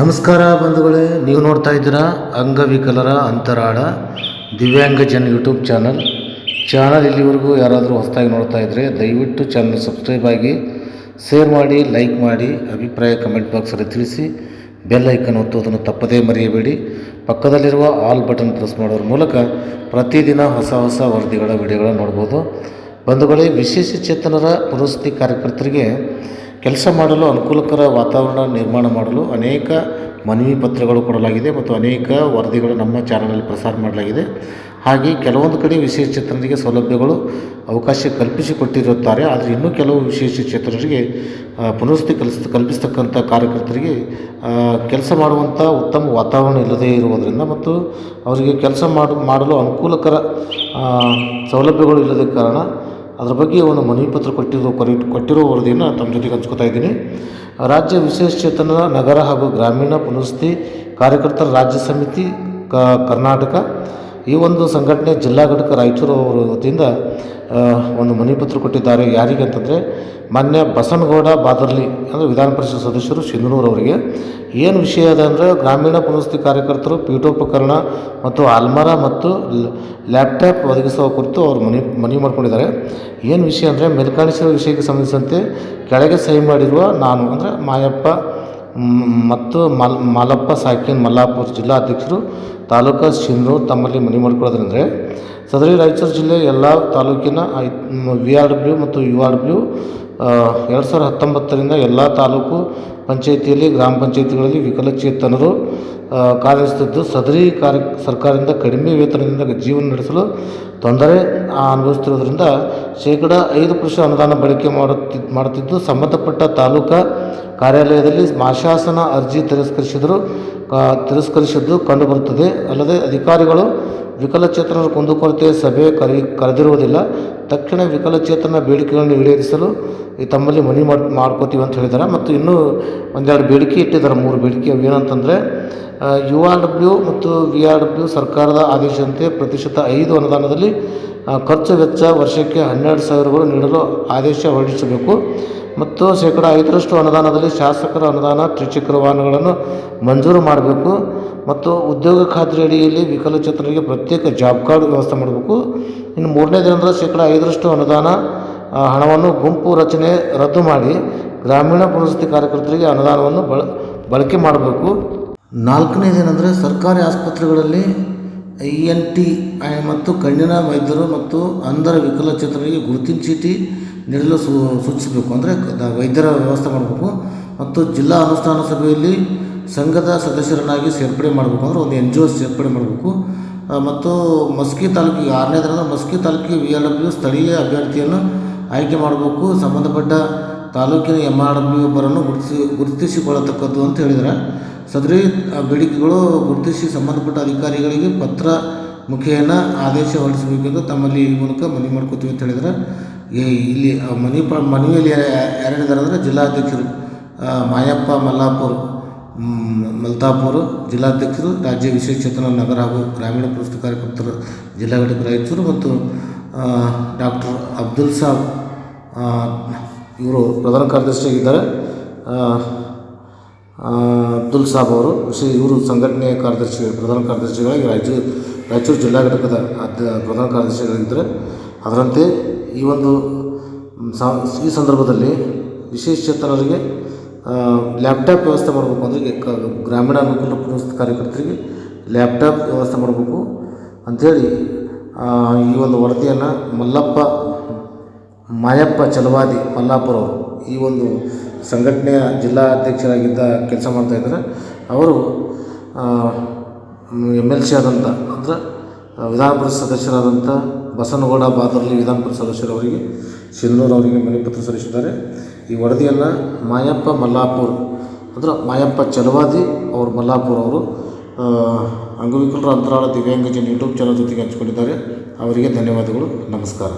ನಮಸ್ಕಾರ ಬಂಧುಗಳೇ, ನೀವು ನೋಡ್ತಾ ಇದ್ದೀರಾ ಅಂಗವಿಕಲರ ಅಂತರಾಳ ದಿವ್ಯಾಂಗ ಜನ ಯೂಟ್ಯೂಬ್ ಚಾನಲ್. ಚಾನಲ್ ಇಲ್ಲಿವರೆಗೂ ಯಾರಾದರೂ ಹೊಸದಾಗಿ ನೋಡ್ತಾ ಇದ್ದರೆ ದಯವಿಟ್ಟು ಚಾನಲ್ ಸಬ್ಸ್ಕ್ರೈಬ್ ಆಗಿ, ಶೇರ್ ಮಾಡಿ, ಲೈಕ್ ಮಾಡಿ, ಅಭಿಪ್ರಾಯ ಕಮೆಂಟ್ ಬಾಕ್ಸಲ್ಲಿ ತಿಳಿಸಿ, ಬೆಲ್ ಐಕನ್ ಒತ್ತೋದನ್ನು ತಪ್ಪದೇ ಮರೆಯಬೇಡಿ. ಪಕ್ಕದಲ್ಲಿರುವ ಆಲ್ ಬಟನ್ ಪ್ರೆಸ್ ಮಾಡೋದ್ರ ಮೂಲಕ ಪ್ರತಿದಿನ ಹೊಸ ಹೊಸ ವರದಿಗಳ ವಿಡಿಯೋಗಳನ್ನು ನೋಡ್ಬೋದು. ಬಂಧುಗಳೇ, ವಿಶೇಷ ಚೇತನರ ಪುರಸ್ತಿ ಕಾರ್ಯಕರ್ತರಿಗೆ ಕೆಲಸ ಮಾಡಲು ಅನುಕೂಲಕರ ವಾತಾವರಣ ನಿರ್ಮಾಣ ಮಾಡಲು ಅನೇಕ ಮನವಿ ಪತ್ರಗಳು ಕೊಡಲಾಗಿದೆ ಮತ್ತು ಅನೇಕ ವರದಿಗಳು ನಮ್ಮ ಚಾನಲಲ್ಲಿ ಪ್ರಸಾರ ಮಾಡಲಾಗಿದೆ. ಹಾಗೆ ಕೆಲವೊಂದು ಕಡೆ ವಿಶೇಷ ಚೇತನರಿಗೆ ಸೌಲಭ್ಯಗಳು ಅವಕಾಶ ಕಲ್ಪಿಸಿಕೊಟ್ಟಿರುತ್ತಾರೆ. ಆದರೆ ಇನ್ನೂ ಕೆಲವು ವಿಶೇಷ ಚೇತನರಿಗೆ ಆ, ಪುನರ್ವಸತಿ ಕಲಿಸ್ ಕಲ್ಪಿಸ್ತಕ್ಕಂಥ ಕಾರ್ಯಕರ್ತರಿಗೆ ಕೆಲಸ ಮಾಡುವಂಥ ಉತ್ತಮ ವಾತಾವರಣ ಇಲ್ಲದೇ ಇರುವುದರಿಂದ ಮತ್ತು ಅವರಿಗೆ ಕೆಲಸ ಮಾಡು ಮಾಡಲು ಅನುಕೂಲಕರ ಸೌಲಭ್ಯಗಳು ಇಲ್ಲದ ಕಾರಣ ಅದ್ರ ಬಗ್ಗೆ ಒಂದು ಮನವಿ ಪತ್ರ ಕೊಟ್ಟಿರೋ ಕೊರಿ, ಕೊಟ್ಟಿರೋ ವರದಿಯನ್ನು ತಮ್ಮ ಜೊತೆಗೆ ಹಂಚ್ಕೋತಾ ಇದ್ದೀನಿ. ರಾಜ್ಯ ವಿಶೇಷ ಚೇತನ ನಗರ ಹಾಗೂ ಗ್ರಾಮೀಣ ಪುನರ್ವಸತಿ ಕಾರ್ಯಕರ್ತರ ರಾಜ್ಯ ಸಮಿತಿ ಕರ್ನಾಟಕ ಈ ಒಂದು ಸಂಘಟನೆ ಜಿಲ್ಲಾ ಘಟಕ ರಾಯಚೂರು ಅವರ ವತಿಯಿಂದ ಒಂದು ಮನಿಪತ್ರ ಕೊಟ್ಟಿದ್ದಾರೆ. ಯಾರಿಗೆ ಅಂತಂದರೆ ಮಾನ್ಯ ಬಸನಗೌಡ ಬಾದರ್ಲಿ ಅಂದರೆ ವಿಧಾನ ಪರಿಷತ್ ಸದಸ್ಯರು ಸಿಂಧನೂರು ಅವರಿಗೆ. ಏನು ವಿಷಯ ಅದ ಅಂದರೆ ಗ್ರಾಮೀಣ ಪುನರ್ವಸತಿ ಕಾರ್ಯಕರ್ತರು, ಪೀಠೋಪಕರಣ ಮತ್ತು ಅಲ್ಮರ ಮತ್ತು ಲ್ಯಾಪ್ಟಾಪ್ ಒದಗಿಸುವ ಕುರಿತು ಅವರು ಮನಿ, ಮನವಿ ಮಾಡಿಕೊಂಡಿದ್ದಾರೆ. ಏನು ವಿಷಯ ಅಂದರೆ ಮೇಲ್ಕಾಣಿಸಿರುವ ವಿಷಯಕ್ಕೆ ಸಂಬಂಧಿಸಿದಂತೆ ಕೆಳಗೆ ಸಹಿ ಮಾಡಿರುವ ನಾನು ಅಂದರೆ ಮಾಯಪ್ಪ ಮತ್ತು ಮಲ್, ಮಲಪ್ಪ ಸಾಕಿನ್ ಮಲ್ಲಾಪುರ ಜಿಲ್ಲಾಧ್ಯಕ್ಷರು ತಾಲೂಕು ಸಿಂಧೂರು ತಮ್ಮಲ್ಲಿ ಮನವಿ ಮಾಡಿಕೊಳ್ಳೋದ್ರಂದರೆ ಸದರಿ ರಾಯಚೂರು ಜಿಲ್ಲೆ ಎಲ್ಲ ತಾಲೂಕಿನ ವಿ ಆರ್ ಡಬ್ಲ್ಯೂ ಮತ್ತು ಯು ಆರ್ ಡಬ್ಲ್ಯೂ ಎರಡು ಸಾವಿರದ ಹತ್ತೊಂಬತ್ತರಿಂದ ಎಲ್ಲ ತಾಲೂಕು ಪಂಚಾಯಿತಿಯಲ್ಲಿ, ಗ್ರಾಮ ಪಂಚಾಯಿತಿಗಳಲ್ಲಿ ವಿಕಲಚೇತನರು ಕಾರ್ಯನಿರ್ವಹಿಸುತ್ತಿದ್ದು ಸದರಿ ಕಾರ್ಯ, ಸರ್ಕಾರದಿಂದ ಕಡಿಮೆ ವೇತನದಿಂದ ಜೀವನ ನಡೆಸಲು ತೊಂದರೆ ಅನುಭವಿಸುತ್ತಿರುವುದರಿಂದ ಶೇಕಡ ಐದು ಪರ್ಸೆಂಟ್ ಅನುದಾನ ಬಳಕೆ ಮಾಡುತ್ತಿ, ಮಾಡುತ್ತಿದ್ದು ಸಂಬಂಧಪಟ್ಟ ತಾಲೂಕಾ ಕಾರ್ಯಾಲಯದಲ್ಲಿ ಮಾಶಾಸನ ಅರ್ಜಿ ತಿರಸ್ಕರಿಸಿದರು ತಿರಸ್ಕರಿಸಿದ್ದು ಕಂಡುಬರುತ್ತದೆ. ಅಲ್ಲದೆ ಅಧಿಕಾರಿಗಳು ವಿಕಲಚೇತನರ ಕುಂದುಕೊರತೆ ಸಭೆ ಕರೆ, ಕರೆದಿರುವುದಿಲ್ಲ. ತಕ್ಷಣ ವಿಕಲಚೇತನ ಬೇಡಿಕೆಗಳನ್ನು ಈಡೇರಿಸಲು ತಮ್ಮಲ್ಲಿ ಮನವಿ ಮಾಡಿ, ಮಾಡ್ಕೋತೀವಿ ಅಂತ ಹೇಳಿದ್ದಾರೆ. ಮತ್ತು ಇನ್ನೂ ಒಂದೆರಡು ಬೇಡಿಕೆ ಇಟ್ಟಿದ್ದಾರೆ, ಮೂರು ಬೇಡಿಕೆ ಅವು ಏನಂತಂದರೆ ಯು ಆರ್ ಡಬ್ಲ್ಯೂ ಮತ್ತು ವಿ ಆರ್ ಡಬ್ಲ್ಯೂ ಸರ್ಕಾರದ ಆದೇಶದಂತೆ ಪ್ರತಿಶತ ಐದು ಅನುದಾನದಲ್ಲಿ ಖರ್ಚು ವೆಚ್ಚ ವರ್ಷಕ್ಕೆ ಹನ್ನೆರಡು ಸಾವಿರಗಳು ನೀಡಲು ಆದೇಶ ಹೊರಡಿಸಬೇಕು. ಮತ್ತು ಶೇಕಡ ಐದರಷ್ಟು ಅನುದಾನದಲ್ಲಿ ಶಾಸಕರ ಅನುದಾನ ತ್ರಿಚಕ್ರ ವಾಹನಗಳನ್ನು ಮಂಜೂರು ಮಾಡಬೇಕು. ಮತ್ತು ಉದ್ಯೋಗ ಖಾತ್ರಿ ಅಡಿಯಲ್ಲಿ ವಿಕಲಚೇತನರಿಗೆ ಪ್ರತ್ಯೇಕ ಜಾಬ್ ಕಾರ್ಡ್ ವ್ಯವಸ್ಥೆ ಮಾಡಬೇಕು. ಇನ್ನು ಮೂರನೇದೇನೆಂದರೆ ಶೇಕಡ ಐದರಷ್ಟು ಅನುದಾನ ಹಣವನ್ನು ಗುಂಪು ರಚನೆ ರದ್ದು ಮಾಡಿ ಗ್ರಾಮೀಣ ಪುನರ್ವಸತಿ ಕಾರ್ಯಕರ್ತರಿಗೆ ಅನುದಾನವನ್ನು ಬಳ, ಬಳಕೆ ಮಾಡಬೇಕು. ನಾಲ್ಕನೇದೇನೆಂದರೆ ಸರ್ಕಾರಿ ಆಸ್ಪತ್ರೆಗಳಲ್ಲಿ ಇ ಎನ್ ಟಿ ಮತ್ತು ಕಣ್ಣಿನ ವೈದ್ಯರು ಮತ್ತು ಅಂಧರ ವಿಕಲಚೇತನರಿಗೆ ಗುರುತಿನ ಚೀಟಿ ನೀಡಲು ಸೂ, ಸೂಚಿಸಬೇಕು. ಅಂದರೆ ವೈದ್ಯರ ವ್ಯವಸ್ಥೆ ಮಾಡಬೇಕು. ಮತ್ತು ಜಿಲ್ಲಾ ಅನುಷ್ಠಾನ ಸಭೆಯಲ್ಲಿ ಸಂಘದ ಸದಸ್ಯರನ್ನಾಗಿ ಸೇರ್ಪಡೆ ಮಾಡಬೇಕು. ಅಂದರೆ ಒಂದು ಎನ್ ಜಿ ಒ ಸೇರ್ಪಡೆ ಮಾಡಬೇಕು. ಮತ್ತು ಮಸ್ಕಿ ತಾಲೂಕಿಗೆ ಆರನೇದರ ಮಸ್ಕಿ ತಾಲೂಕಿಗೆ ವಿ ಎಲ್ ಡಬ್ಲ್ಯೂ ಸ್ಥಳೀಯ ಅಭ್ಯರ್ಥಿಯನ್ನು ಆಯ್ಕೆ ಮಾಡಬೇಕು. ಸಂಬಂಧಪಟ್ಟ ತಾಲೂಕಿನ ಎಂ ಆರ್ ಡಬ್ಲ್ಯೂ ಒಬ್ಬರನ್ನು ಗುರುತಿಸಿ ಗುರುತಿಸಿಕೊಳ್ಳತಕ್ಕದ್ದು ಅಂತ ಹೇಳಿದರೆ. ಸದರಿ ಆ, ಬೇಡಿಕೆಗಳು ಗುರುತಿಸಿ ಸಂಬಂಧಪಟ್ಟ ಅಧಿಕಾರಿಗಳಿಗೆ ಪತ್ರ ಮುಖೇನ ಆದೇಶ ಹೊರಡಿಸಬೇಕೆಂದು ತಮ್ಮಲ್ಲಿ ಈ ಮೂಲಕ ಮನವಿ ಮಾಡ್ಕೋತೀವಿ ಅಂತ ಹೇಳಿದರೆ. ಈ- ಇಲ್ಲಿ ಮನವಿ ಮನಿ ಪ ಮನವಿಯಲ್ಲಿ ಯಾರ್ಯಾರಿದ್ದಾರೆ ಅಂದರೆ ಜಿಲ್ಲಾಧ್ಯಕ್ಷರು ಮಾಯಪ್ಪ ಮಲ್ಲಾಪುರ್ ಮಲ್ತಾಪುರ್ ಮಲ್ತಾಪುರ ಜಿಲ್ಲಾಧ್ಯಕ್ಷರು ರಾಜ್ಯ ವಿಶೇಷ ಚೇತನ ನಗರ ಹಾಗೂ ಗ್ರಾಮೀಣ ಪ್ರಸ್ತುತ ಕಾರ್ಯಕರ್ತರ ಜಿಲ್ಲಾ ಘಟಕ ರಾಯಚೂರು ಮತ್ತು ಡಾಕ್ಟರ್ ಅಬ್ದುಲ್ ಸಾಬ್ ಇವರು ಪ್ರಧಾನ ಕಾರ್ಯದರ್ಶಿಯಾಗಿದ್ದಾರೆ. ಅಬ್ದುಲ್ ಸಾಬ್ ಅವರು ಇವರು ಸಂಘಟನೆಯ ಕಾರ್ಯದರ್ಶಿ, ಪ್ರಧಾನ ಕಾರ್ಯದರ್ಶಿಗಳಾಗಿ ರಾಯಚೂರು ರಾಯಚೂರು ಜಿಲ್ಲಾ ಘಟಕದ ಅಧ್ಯ, ಪ್ರಧಾನ ಕಾರ್ಯದರ್ಶಿಗಳಿದ್ದಾರೆ ಅದರಂತೆ ಈ ಒಂದು ಈ ಸಂದರ್ಭದಲ್ಲಿ ವಿಶೇಷ ಚೇತನರಿಗೆ ಲ್ಯಾಪ್ಟಾಪ್ ವ್ಯವಸ್ಥೆ ಮಾಡಬೇಕು ಅಂದರೆ ಗ್ರಾಮೀಣ ಅನುಕೂಲ ಕಾರ್ಯಕರ್ತರಿಗೆ ಲ್ಯಾಪ್ಟಾಪ್ ವ್ಯವಸ್ಥೆ ಮಾಡಬೇಕು. ಅಂಥೇಳಿ ಈ ಒಂದು ವರದಿಯನ್ನು ಮಲ್ಲಪ್ಪ ಮಾಯಪ್ಪ ಚಲವಾದಿ ಮಲ್ಲಾಪುರ ಅವರು ಈ ಒಂದು ಸಂಘಟನೆಯ ಜಿಲ್ಲಾ ಅಧ್ಯಕ್ಷರಾಗಿದ್ದ ಕೆಲಸ ಮಾಡ್ತಾ ಇದ್ದಾರೆ. ಅವರು ಎಂ ಎಲ್ ಸಿ ಆದಂಥ ಅಂದರೆ ವಿಧಾನ ಪರಿಷತ್ ಸದಸ್ಯರಾದಂಥ ಬಸನಗೌಡ ಬಾದರ್ಲಿ ವಿಧಾನ ಪರಿಷತ್ ಸದಸ್ಯರವರಿಗೆ ಸಿಂಧೂರ್ ಅವರಿಗೆ ಮನವಿ ಸಲ್ಲಿಸಿದ್ದಾರೆ. ಈ ವರದಿಯನ್ನು ಮಾಯಪ್ಪ ಮಲ್ಲಾಪುರ್ ಅಂದರೆ ಮಾಯಪ್ಪ ಚಲವಾದಿ ಅವರು ಮಲ್ಲಾಪುರ್ ಅವರು ಅಂಗವಿಕಲರ ಅಂತರಾಳ ದಿವ್ಯಾಂಗಜನ ಯೂಟ್ಯೂಬ್ ಚಾನಲ್ ಜೊತೆಗೆ ಹಂಚಿಕೊಂಡಿದ್ದಾರೆ. ಅವರಿಗೆ ಧನ್ಯವಾದಗಳು. ನಮಸ್ಕಾರ.